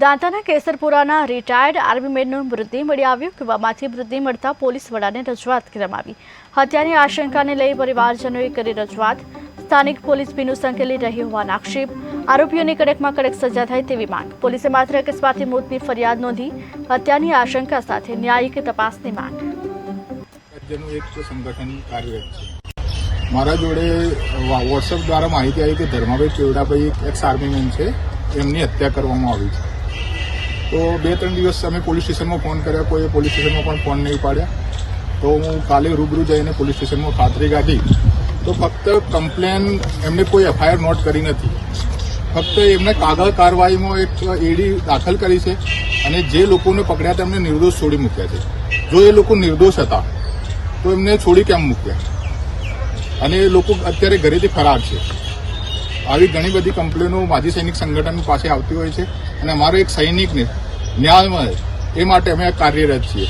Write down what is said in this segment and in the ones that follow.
દાંતાના કેસરપુરાના retired army મેનનું મૃતદેહ મળી આવ્યો કુવામાંથી મૃતદેહ મળતા પોલીસ વડાને રજૂઆત કરવામાં હત્યાની આશંકાને લઈ પરિવારજનોએ કરી રજૂઆત. સ્થાનિક પોલીસ ભીનું સંકેલી રહી હોવાના આક્ષેપ. આરોપીઓની કડકમાં કડક સજા થાય તેવી માંગ. પોલીસે માત્ર અકસ્માતથી મોતની ફરિયાદ નોંધી હત્યાની આશંકા સાથે ન્યાયિક તપાસની માંગ. એક મારા જોડે વોટ્સએપ દ્વારા માહિતી આવી કે ધર્માભાઈ કેવડાભાઈ એક્સ આર્મીમેન છે. એમની હત્યા કરવામાં આવી છે. તો બે ત્રણ દિવસ અમે પોલીસ સ્ટેશનમાં ફોન કર્યા. કોઈ પોલીસ સ્ટેશનમાં પણ ફોન નહીં ઉપાડ્યા તો હું કાલે રૂબરૂ જઈને પોલીસ સ્ટેશનમાં ખાતરી કાઢી. તો ફક્ત કમ્પ્લેન એમને કોઈ એફઆઈઆર નોટ કરી નથી. ફક્ત એમને કાગળ કાર્યવાહીમાં એક એડી દાખલ કરી છે અને જે લોકોને પકડ્યા તેમને નિર્દોષ છોડી મૂક્યા છે. જો એ લોકો નિર્દોષ હતા, તો એમને છોડી કેમ મૂક્યા? અને એ લોકો અત્યારે ઘરેથી ફરાર છે. આવી ઘણી બધી કમ્પ્લેનો માજી સૈનિક સંગઠન પાસે આવતી હોય છે અને અમારો એક સૈનિકને ન્યાય મળે એ માટે અમે કાર્યરત છીએ.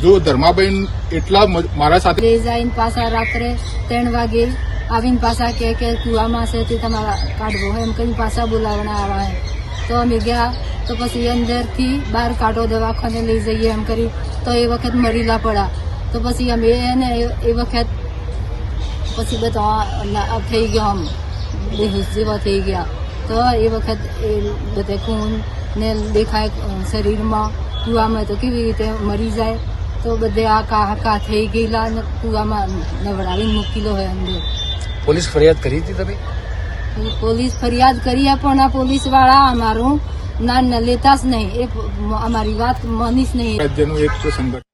જો ધર્માબેન એટલા મારા સાથે જઈને પાછા રાત્રે ત્રણ વાગે આવીને પાછા કે કે કુવામાં છે તે તમારા કાઢવો એમ કરીને પાછા બોલાવવાના આવા તો અમે ગયા, તો પછી અંદરથી બહાર કાઢો દવાખાને લઈ જઈએ એમ કરી, તો એ વખત મરીલા પડ્યા. તો પછી અમે એને એ વખત પછી બધા થઈ ગયા આમ બેહોશ જેવા થઈ ગયા તો એ વખત એ બધે ખૂન ને દેખાય શરીરમાં કુવામાં તો કેવી રીતે મરી જાય તો બધે આ કાહકા થઈ ગયેલા ને કૂવામાં નવડાવીને મૂકેલો હોય અંદર પોલીસ ફરિયાદ કરી હતી તમે પોલીસ ફરિયાદ કરીએ પણ આ પોલીસવાળા અમારું ના લેતા જ નહીં એ અમારી વાત માનીશ નહીં રાજ્યનું એક સંગઠન